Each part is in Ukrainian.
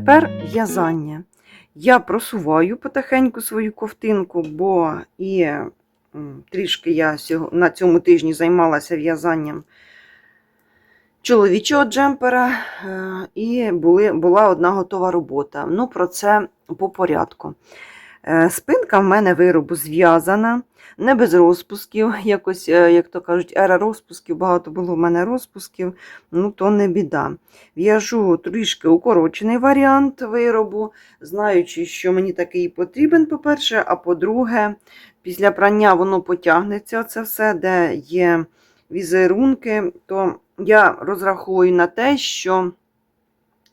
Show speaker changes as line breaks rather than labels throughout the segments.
Тепер в'язання. Я просуваю потихеньку свою ковтинку, бо і трішки я на цьому тижні займалася в'язанням чоловічого джемпера, е, і були, була одна готова робота. Ну, про це по порядку. Е, Спинка в мене виробу зв'язана, не без розпусків. Якось, е, як то кажуть, ера розпусків, багато було в мене розпусків, ну то не біда. В'яжу трішки укорочений варіант виробу, знаючи, що мені такий потрібен, по-перше, а по-друге, після прання воно потягнеться це все, де є візерунки, то я розраховую на те, що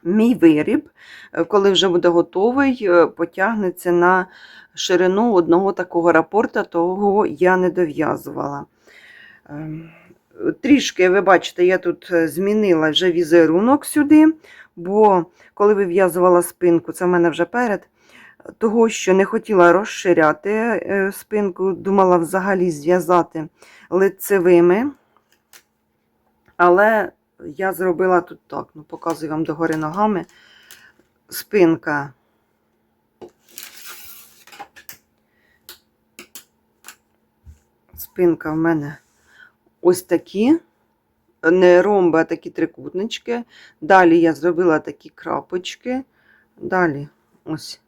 мій виріб, е, коли вже буде готовий, е, потягнеться на ширину одного такого рапорта, того я не дов'язувала. Ем, Трішки, ви бачите, я тут е, змінила вже візерунок сюди, бо коли вив'язувала спинку, це в мене вже перед, того, що не хотіла розширяти спинку, думала взагалі зв'язати лицевими. Але я зробила тут так, ну показую вам догори ногами. Спинка. Спинка в мене ось такі, не ромби, а такі трикутнички. Далі я зробила такі крапочки. Далі ось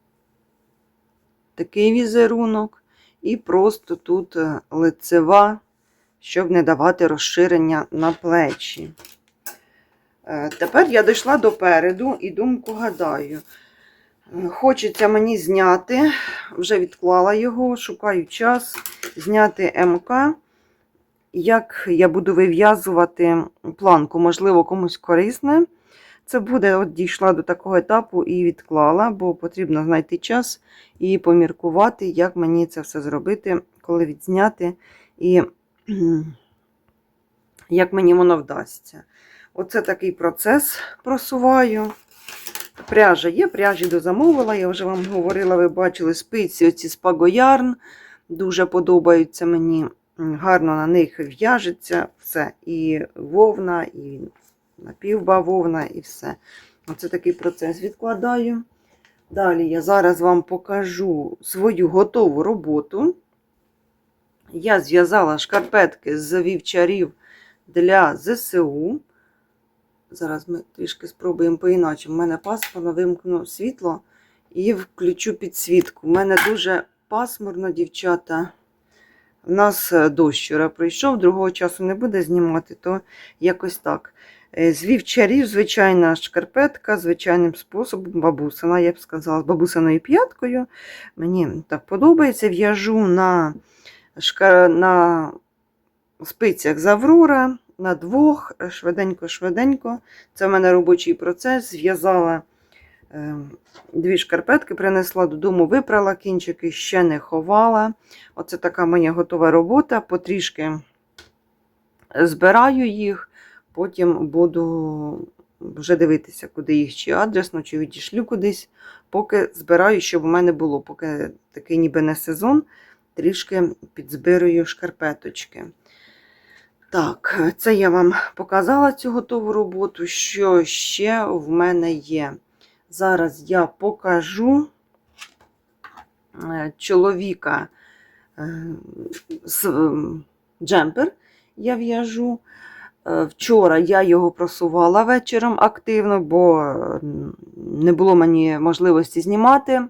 такий візерунок. І просто тут е, лицева, щоб не давати розширення на плечі. Е, Тепер я дійшла до переду і думку гадаю. Е, Хочеться мені зняти, вже відклала його, шукаю час, зняти МК. Як я буду вив'язувати планку, можливо, комусь корисне. Це буде, от дійшла до такого етапу і відклала, бо потрібно знайти час і поміркувати, як мені це все зробити, коли відзняти, і як мені воно вдасться. Оце такий процес просуваю. Пряжа є, пряжі дозамовила, я вже вам говорила, ви бачили спиці, оці спагоярн. Дуже подобаються мені. Гарно на них в'яжеться все. І вовна, і напівбавовна, і все. Оце такий процес відкладаю. Далі я зараз вам покажу свою готову роботу. Я зв'язала шкарпетки з вівчарів для ЗСУ. Зараз ми трішки спробуємо по-іначе. У мене пасмурно вимкну світло і включу підсвітку. У мене дуже пасмурно, дівчата. У нас е, дощ вчора пройшов, другого часу не буде знімати, то якось так. Е, З вівчарів, звичайна шкарпетка, звичайним способом, бабусина, я б сказала, з бабусиною п'яткою. Мені так подобається. В'яжу на, шка... на спицях з Аврора, на двох, швиденько-швиденько. Це в мене робочий процес. Зв'язала е, дві шкарпетки, принесла додому, випрала кінчики, ще не ховала. Оце така моя готова робота. Потрішки збираю їх, потім буду вже дивитися, куди їх, чи адресно, чи відійшлю кудись, поки збираю, щоб у мене було, поки такий ніби не сезон, трішки підзбирую шкарпеточки. Так, це я вам показала цю готову роботу. Що ще в мене є? Зараз я покажу е, чоловіка е, з ем, джемпер я в'яжу. Е, Вчора я його просувала вечором активно, бо е, не було мені можливості знімати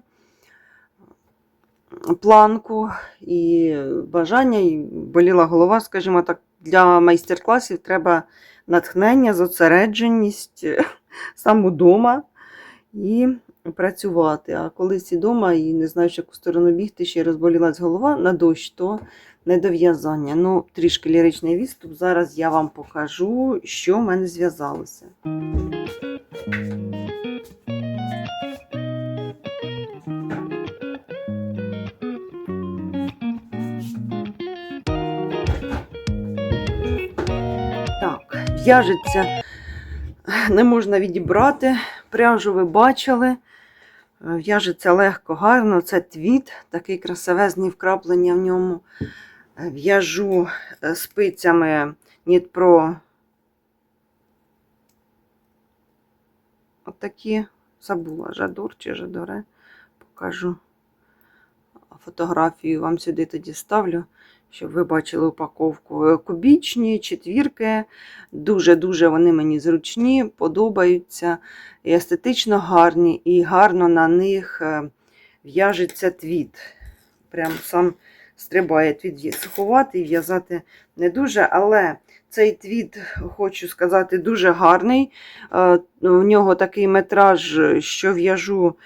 планку і бажання, і боліла голова, скажімо так, для майстер-класів треба натхнення, зосередженість сам удома і працювати. А коли сі вдома і не знаєш, яку сторону бігти, ще розболілась голова на дощ, то не до в'язання. Ну, трішки ліричний відступ. Зараз я вам покажу, що в мене зв'язалося. В'яжеться, не можна відібрати. Пряжу ви бачили. В'яжеться легко, гарно. Це твіт, такий красивезний вкраплення в ньому. В'яжу е, спицями Нітпро. Отакі Забула, Жадор чи Жадоре. Покажу фотографію вам сюди тоді ставлю, щоб ви бачили упаковку. Е, Кубічні, четвірки. Дуже-дуже вони мені зручні, подобаються. І естетично гарні, і гарно на них е, в'яжеться твіт. Прям сам стрибає твіт є суховатий, в'язати не дуже, але цей твіт, хочу сказати, дуже гарний. Е, У нього такий метраж, що в'яжу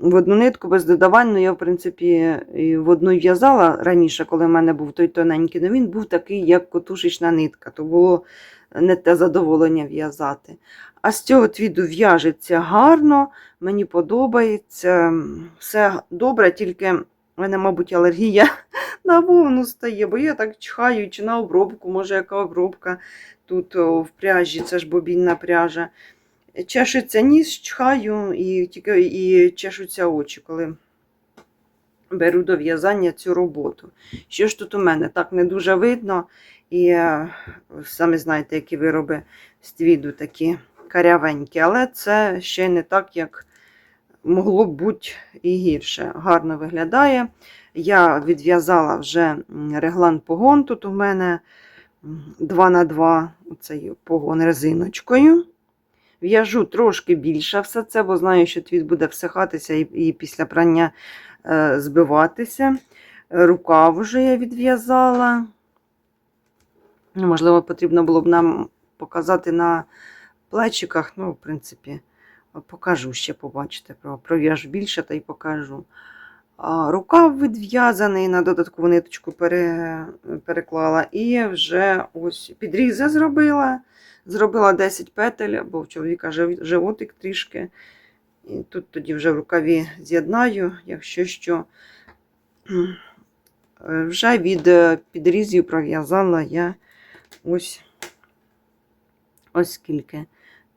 в одну нитку без додавань. Ну, я, в принципі, в одну в'язала раніше, коли в мене був той тоненький, але він був такий, як котушечна нитка, то було не те задоволення в'язати. А з цього твіду в'яжеться гарно, мені подобається. Все добре, тільки в мене, мабуть, алергія на вовну стає, бо я так чхаю, чи на обробку, може, яка обробка тут в пряжі, це ж бобінна пряжа. Чешеться ніс, чхаю і, і чешуться очі, коли беру до в'язання цю роботу. Що ж тут у мене? Так не дуже видно. І е, самі знаєте, які вироби з твіду такі карявенькі, але це ще не так, як могло б бути і гірше. Гарно виглядає. Я відв'язала вже реглан погон. Тут у мене 2 на 2 цей погон резиночкою. В'яжу трошки більше все це, бо знаю, що твіт буде всихатися і, і після прання е, збиватися. Рукав вже я відв'язала. Можливо, потрібно було б нам показати на плечиках. Ну, в принципі, покажу ще, побачите. Про- Пров'яжу більше та й покажу. А, Рукав відв'язаний, на додаткову ниточку пере, переклала. І вже ось підрізи зробила. Зробила 10 петель, бо в чоловіка животик трішки. І тут тоді вже в рукаві з'єднаю, якщо що. Е, Вже від е, підрізів пров'язала я ось ось скільки.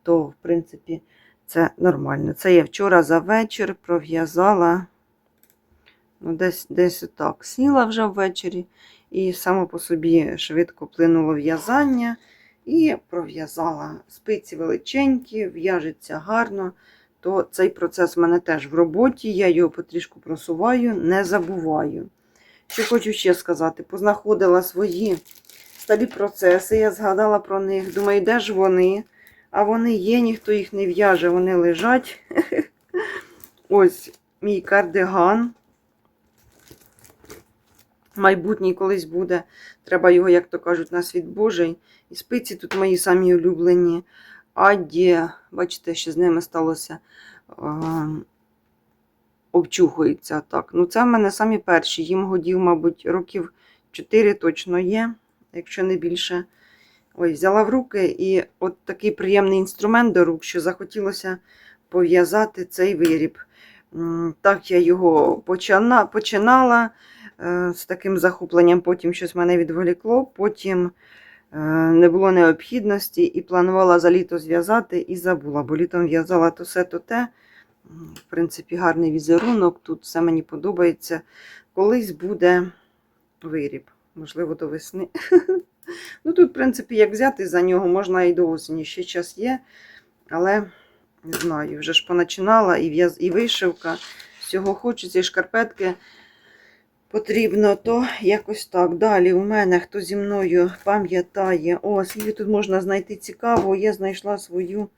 То, в принципі, це нормально. Це я вчора за вечір пров'язала. Ну, десь, десь отак. Сіла вже ввечері, і само по собі швидко плинуло в'язання. І пров'язала спиці величенькі, в'яжеться гарно. То цей процес в мене теж в роботі. Я його потрішку просуваю, не забуваю. Що хочу ще сказати, познаходила свої старі процеси, я згадала про них. Думаю, де ж вони? А вони є, ніхто їх не в'яже, вони лежать. Ось мій кардиган. Майбутній колись буде. Треба його, як то кажуть, на світ Божий. І спиці тут мої самі улюблені. Адді, бачите, що з ними сталося. Обчухується так. Ну, це в мене самі перші. Їм годів, мабуть, років 4 точно є, якщо не більше. Ой, взяла в руки і от такий приємний інструмент до рук, що захотілося пов'язати цей виріб. Так я його почина- починала з таким захопленням, потім щось мене відволікло, потім е, не було необхідності і планувала за літо зв'язати і забула, бо літом в'язала то все, то те. В принципі, гарний візерунок, тут все мені подобається. Колись буде виріб, можливо, до весни. Ну, тут, в принципі, як взяти за нього, можна і до осені. Ще час є, але не знаю, вже ж поначинала і, в'яз, і вишивка. Всього хочеться, і шкарпетки потрібно, то якось так. Далі у мене хто зі мною пам'ятає. О, скільки тут можна знайти цікаво, я знайшла свою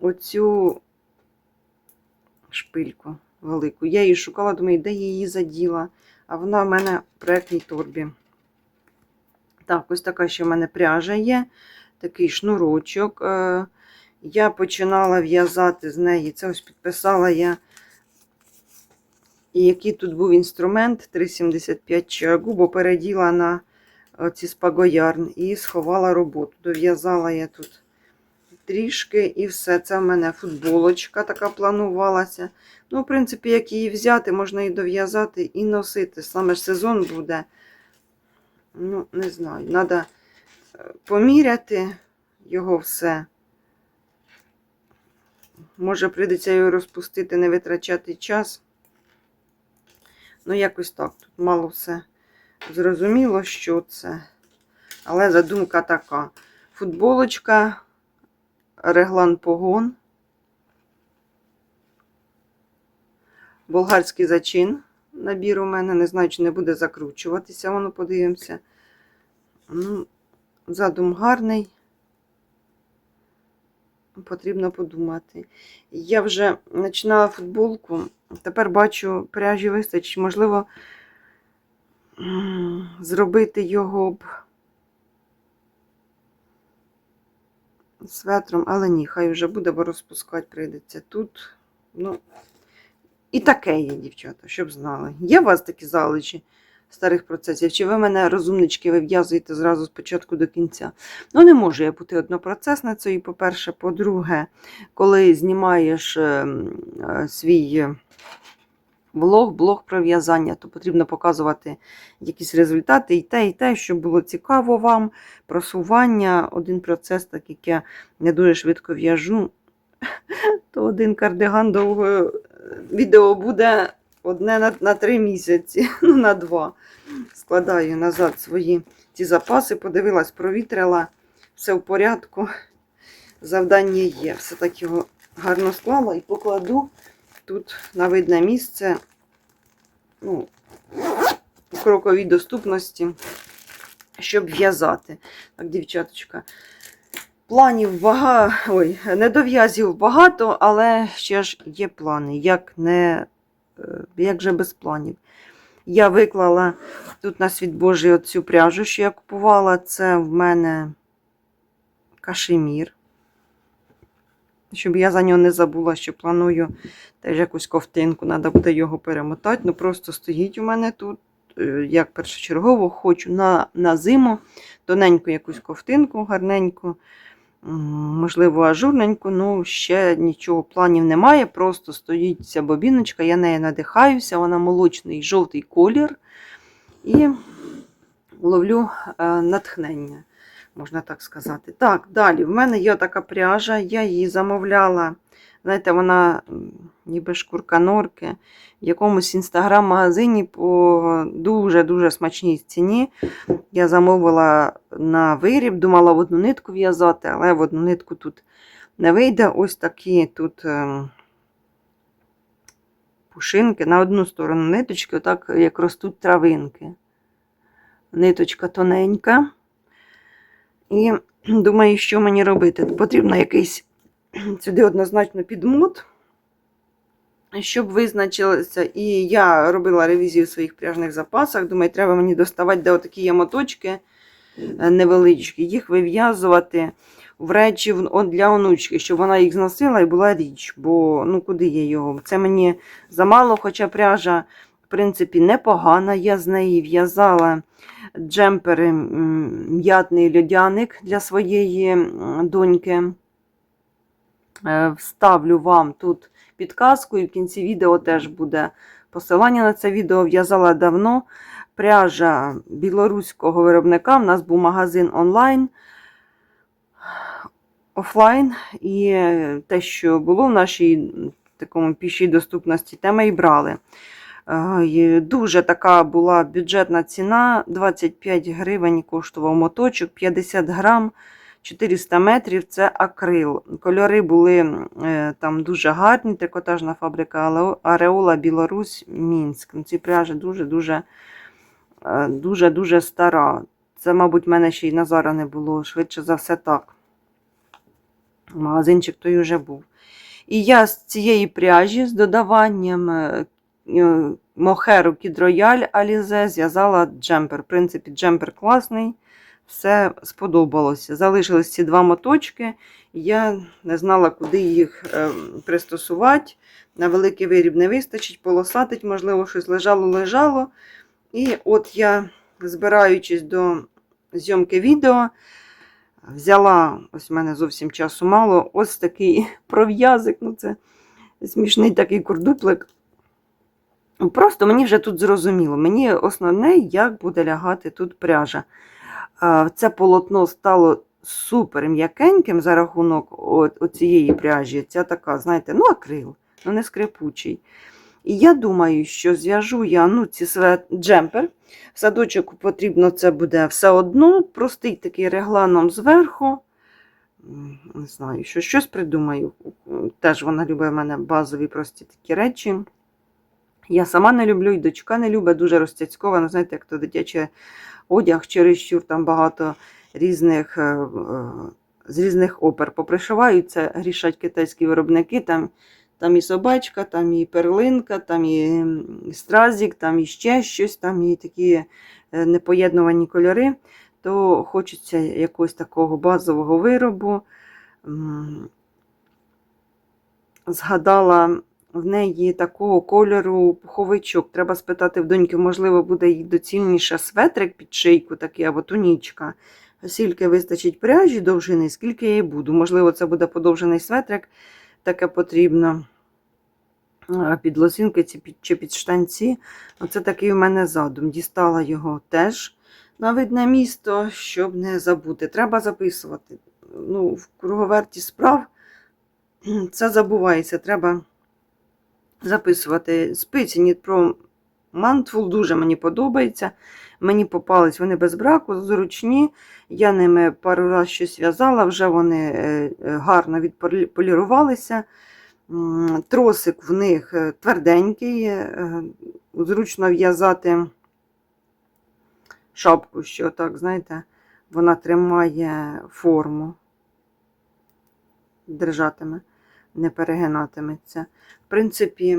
оцю шпильку велику. Я її шукала, думаю, де її заділа. А вона в мене в проєктній торбі. Так, ось така ще в мене пряжа є, такий шнурочок. Е, Я починала в'язати з неї. Це ось підписала я. І який тут був інструмент 3,75 чагу, бо переділа на ці спагоярн і сховала роботу. Дов'язала я тут трішки і все. Це в мене футболочка така планувалася. Ну, в принципі, як її взяти, можна і дов'язати, і носити. Саме ж сезон буде. Ну, не знаю, треба поміряти його все. Може, прийдеться його розпустити, не витрачати час. Ну, якось так. Тут мало все зрозуміло, що це. Але задумка така. Футболочка, реглан погон, болгарський зачин. Набір у мене, не знаю, чи не буде закручуватися, воно подивимося. Ну, Задум гарний. Потрібно подумати. Я вже починала футболку, тепер бачу, пряжі вистачить. Можливо, зробити його б светром, але ні, хай вже буде, бо розпускати прийдеться тут. Ну, і таке є, дівчата, щоб знали. Є у вас такі залежі старих процесів? Чи ви мене, розумнички, вив'язуєте зразу з початку до кінця? Ну, не можу я бути однопроцесницею, по-перше. По-друге, коли знімаєш е, е, свій е, влог, блог про в'язання, то потрібно показувати якісь результати і те, і те, щоб було цікаво вам. Просування, один процес, так як я не дуже швидко в'яжу, то один кардиган довго е, відео буде одне на, на три місяці, ну на два. Складаю назад свої ці запаси, подивилась, провітрила, все в порядку. Завдання є. Все так його гарно склала і покладу тут на видне місце. Ну, у кроковій доступності, щоб в'язати. Так, дівчаточка. Планів багато, ой, недов'язів багато, але ще ж є плани. Як не, як же без планів? Я виклала тут на світ Божий оцю пряжу, що я купувала. Це в мене кашемір. Щоб я за нього не забула, що планую теж якусь ковтинку, треба буде його перемотати. Ну просто стоїть у мене тут, е, як першочергово, хочу на, на зиму тоненьку якусь ковтинку, гарненьку, можливо, ажурненьку. Ну, ще нічого планів немає. Просто стоїть ця бобіночка, я нею надихаюся, вона молочний жовтий колір. І ловлю е, натхнення можна так сказати. Так, далі. В мене є така пряжа, я її замовляла. Знаєте, вона ніби шкурка норки в якомусь інстаграм-магазині по дуже-дуже смачній ціні. Я замовила на виріб, думала в одну нитку в'язати, але в одну нитку тут не вийде. Ось такі тут ем, пушинки на одну сторону ниточки, отак як ростуть травинки. Ниточка тоненька. І думаю, що мені робити. Потрібно якийсь сюди однозначно підмот, щоб визначилося. І я робила ревізію в своїх пряжних запасах. Думаю, треба мені доставати, де отакі є моточки е, невеличкі, їх вив'язувати в речі для онучки, щоб вона їх зносила і була річ. Бо ну куди є його? Це мені замало, хоча пряжа, в принципі, непогана. Я з неї в'язала джемпери м'ятний льодяник для своєї доньки. Е, Вставлю вам тут підказку, і в кінці відео теж буде посилання на це відео. В'язала давно. Пряжа білоруського виробника. У нас був магазин онлайн, офлайн. І е, те, що було в нашій такому пішій доступності, те ми і брали. Е, Дуже така була бюджетна ціна. 25 гривень коштував моточок, 50 грам, 400 метрів це акрил. Кольори були е, там дуже гарні, трикотажна фабрика Ареола, Білорусь, Мінськ. Ну, Ці пряжі дуже-дуже е, дуже-дуже стара. Це, мабуть, в мене ще й Назара не було. Швидше за все так. Магазинчик той вже був. І я з цієї пряжі з додаванням е, е, мохеру кідрояль Алізе зв'язала джемпер. В принципі, джемпер класний, все сподобалося. Залишились ці два моточки. Я не знала, куди їх е, пристосувати. На великий виріб не вистачить, полосатить, можливо, щось лежало-лежало. І от я, збираючись до зйомки відео, взяла, ось в мене зовсім часу мало, ось такий пров'язик. Ну, це смішний такий курдуплик. Просто мені вже тут зрозуміло. Мені основне, як буде лягати тут пряжа. Це полотно стало супер м'якеньким за рахунок оцієї пряжі. Ця така, знаєте, ну, акрил, ну не скрипучий. І я думаю, що зв'яжу я ну, ці све- джемпер. В садочок потрібно це буде все одно, простий такий регланом зверху. Не знаю, що щось придумаю. Теж вона любить в мене базові прості такі речі. Я сама не люблю, і дочка не любить, дуже розцяцькована. Знаєте, як то дитячий одяг, чересчур там багато різних, е, е, з різних опер попришиваються, грішать китайські виробники. Там, там і собачка, там і перлинка, там і стразік, там і ще щось, там і такі е, непоєднувані кольори. То хочеться якогось такого базового виробу. Згадала в неї такого кольору пуховичок. Треба спитати в доньки, можливо, буде їй доцільніше светрик під шийку такий або тунічка. Скільки вистачить пряжі довжини, скільки я їй буду. Можливо, це буде подовжений светрик, таке потрібно. Під лосинки чи під штанці. Оце такий у мене задум. Дістала його теж на видне місто, щоб не забути. Треба записувати. Ну, в круговерті справ це забувається. Треба записувати спиці Нітпро Мантфул дуже мені подобається. Мені попались вони без браку, зручні. Я ними пару разів щось в'язала, вже вони е, е, гарно відполірувалися. Тросик в них е, тверденький, зручно в'язати шапку, що так, знаєте, вона тримає форму, держатиме, не перегинатиметься. В принципі,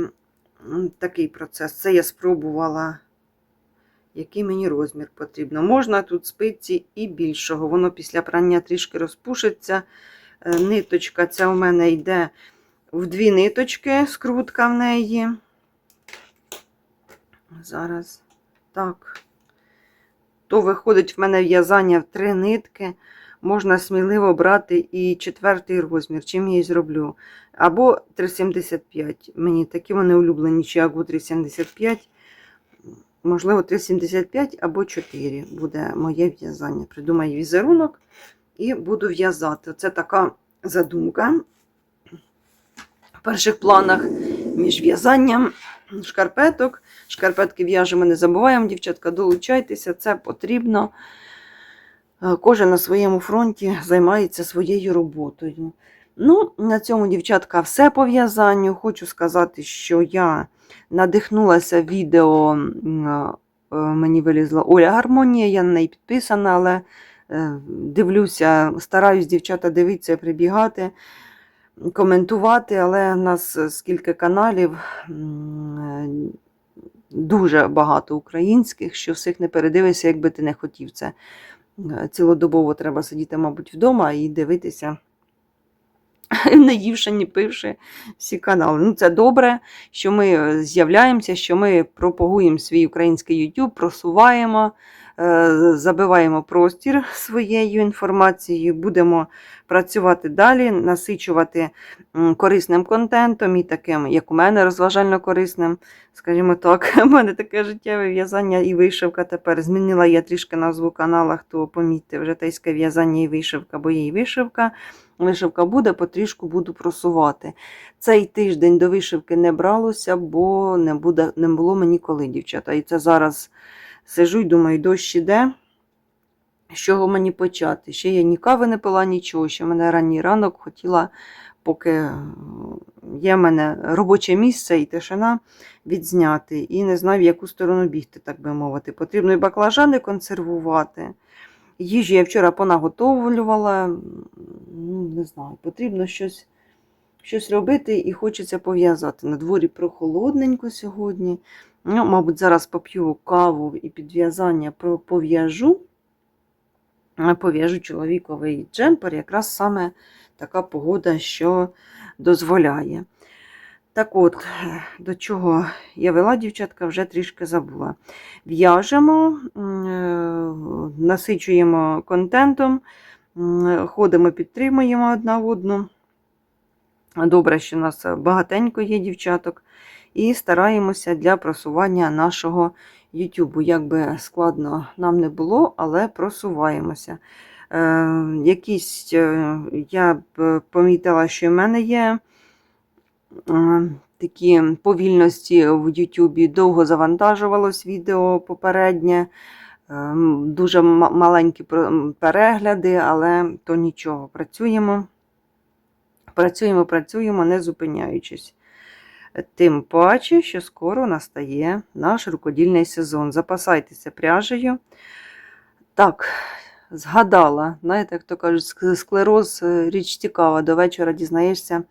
такий процес. Це я спробувала, який мені розмір потрібно. Можна тут спиці і більшого. Воно після прання трішки розпушиться. Е, Ниточка ця у мене йде в дві ниточки, скрутка в неї. Зараз так. То виходить в мене в'язання в три нитки. Можна сміливо брати і четвертий розмір, чим я і зроблю. Або 3,75. Мені такі вони улюблені, чи або 3,75. Можливо, 3,75 або 4 буде моє в'язання. Придумаю візерунок і буду в'язати. Це така задумка. В перших планах між в'язанням шкарпеток. Шкарпетки в'яжемо, не забуваємо, дівчатка, долучайтеся, це потрібно. Е, Кожен на своєму фронті займається своєю роботою. Ну, на цьому, дівчатка, все по в'язанню. Хочу сказати, що я надихнулася відео. е, Мені вилізла Оля Гармонія, я на неї підписана, але е, дивлюся, стараюсь дівчата дивитися, прибігати, коментувати, але в нас е, скільки каналів, е, дуже багато українських, що всіх не передивишся, якби ти не хотів це. Цілодобово треба сидіти, мабуть, вдома і дивитися, не ївши, ні пивши всі канали. Ну, це добре, що ми е, з'являємося, що ми пропагуємо свій український YouTube, просуваємо, е, забиваємо простір своєю інформацією, будемо працювати далі, насичувати корисним контентом і таким, як у мене, розважально корисним. Скажімо так, у мене таке життєве в'язання і вишивка тепер. Змінила я трішки назву канала, хто помітив, житейське в'язання і вишивка, бо є і вишивка. Вишивка буде, потрішку буду просувати. Цей тиждень до вишивки не бралося, бо не, буде, не було мені коли, дівчата. І це зараз сижу і думаю, дощ іде. З чого мені почати? Ще я ні кави не пила, нічого. Ще мене ранній ранок хотіла, поки е, є в мене робоче місце і тишина, відзняти. І не знаю, в яку сторону бігти, так би мовити. Потрібно і баклажани консервувати. Їжі я вчора понаготовлювала. Ну, не знаю, потрібно щось, щось робити і хочеться пов'язати. На дворі прохолодненько сьогодні. Ну, мабуть, зараз поп'ю каву і підв'язання пов'яжу. Пов'яжу чоловіковий джемпер, якраз саме така погода, що дозволяє. Так от, до чого я вела, дівчатка, вже трішки забула. В'яжемо, е, насичуємо контентом, ходимо, підтримуємо одна одну. Добре, що у нас багатенько є дівчаток. І стараємося для просування нашого Ютубу. Як би складно нам не було, але просуваємося. Е, якісь, е, я б помітила, що в мене є такі повільності в Ютубі. Довго завантажувалось відео попереднє. Е, Дуже маленькі перегляди, але то нічого. Працюємо, працюємо, працюємо, не зупиняючись. Тим паче, що скоро настає наш рукодільний сезон. Запасайтеся пряжею. Так, згадала, знаєте, як то кажуть, склероз е, річ цікава. До вечора дізнаєшся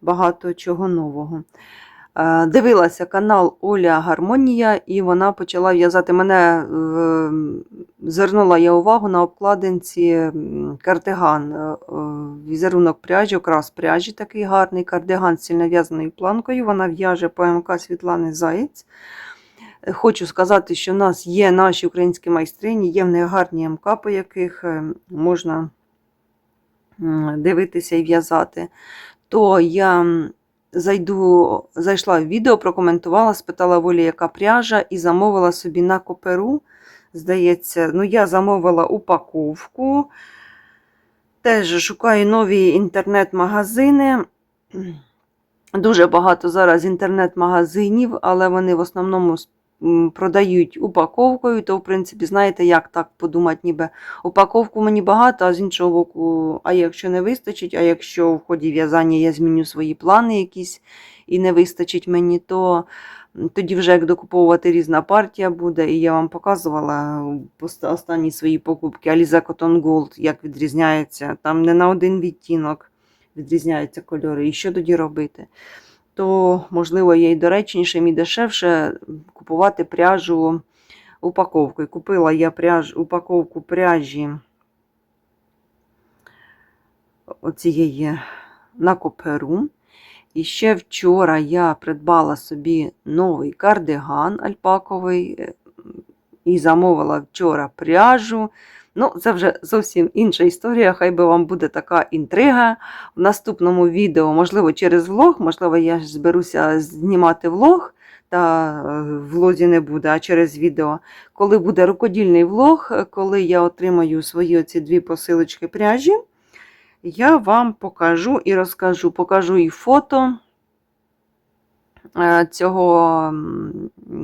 багато чого нового. Е, Дивилася канал Оля Гармонія, і вона почала в'язати мене. е, Звернула я увагу на обкладинці кардиган. е, Візерунок пряжі, окрас пряжі такий гарний кардиган з сильнов'язаною планкою. Вона в'яже ПМК Світлани Заєць. Хочу сказати, що в нас є наші українські майстрині, є в них гарні МК, по яких можна дивитися і в'язати. То я зайду, зайшла в відео, прокоментувала, спитала Волі, яка пряжа, і замовила собі на коперу. Здається, ну я замовила упаковку. Теж шукаю нові інтернет-магазини. Дуже багато зараз інтернет-магазинів, але вони в основному продають упаковкою. То, в принципі, знаєте, як так подумати, ніби упаковку мені багато, а з іншого боку, а якщо не вистачить, а якщо в ході в'язання я зміню свої плани якісь і не вистачить мені, то тоді вже як докуповувати різна партія буде. І я вам показувала останні свої покупки Aliza Cotton Gold, як відрізняється. Там не на один відтінок відрізняються кольори. І що тоді робити? То, можливо, є і доречнішим, і дешевше купувати пряжу упаковкою. Купила я пряж, упаковку пряжі оцієї на коперу. І ще вчора я придбала собі новий кардиган альпаковий е, і замовила вчора пряжу. Ну, це вже зовсім інша історія. Хай би вам буде така інтрига. В наступному відео, можливо, через влог, можливо, я зберуся знімати влог, та е, влозі не буде, а через відео. Коли буде рукодільний влог, е, коли я отримаю свої оці дві посилочки пряжі, я вам покажу і розкажу. Покажу і фото е, цього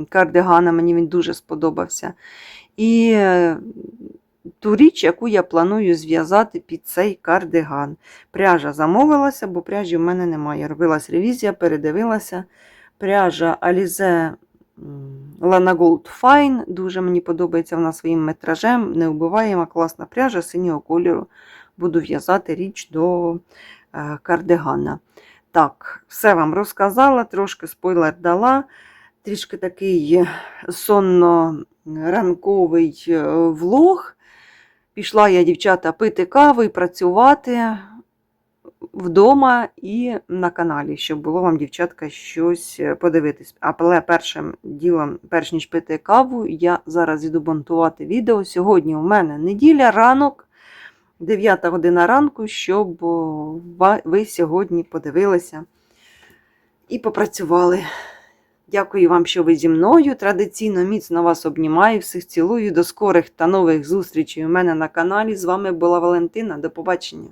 кардигана, мені він дуже сподобався. І ту річ, яку я планую зв'язати під цей кардиган. Пряжа замовилася, бо пряжі в мене немає. Робилась ревізія, передивилася. Пряжа Alize Lana Gold Fine. Дуже мені подобається вона своїм метражем. Неубиваєма, класна пряжа синього кольору. Буду в'язати річ до е, кардигана. Так, все вам розказала, трошки спойлер дала. Трішки такий сонно-ранковий е, влог. Пішла я, дівчата, пити каву і працювати вдома і на каналі, щоб було вам, дівчатка, щось е, подивитись. Але першим ділом, перш ніж пити каву, я зараз іду монтувати відео. Сьогодні у мене неділя, ранок, 9 година ранку, щоб ви сьогодні подивилися і попрацювали. Дякую вам, що ви зі мною. Традиційно міцно вас обнімаю. Всіх цілую. До скорих та нових зустрічей у мене на каналі. З вами була Валентина. До побачення.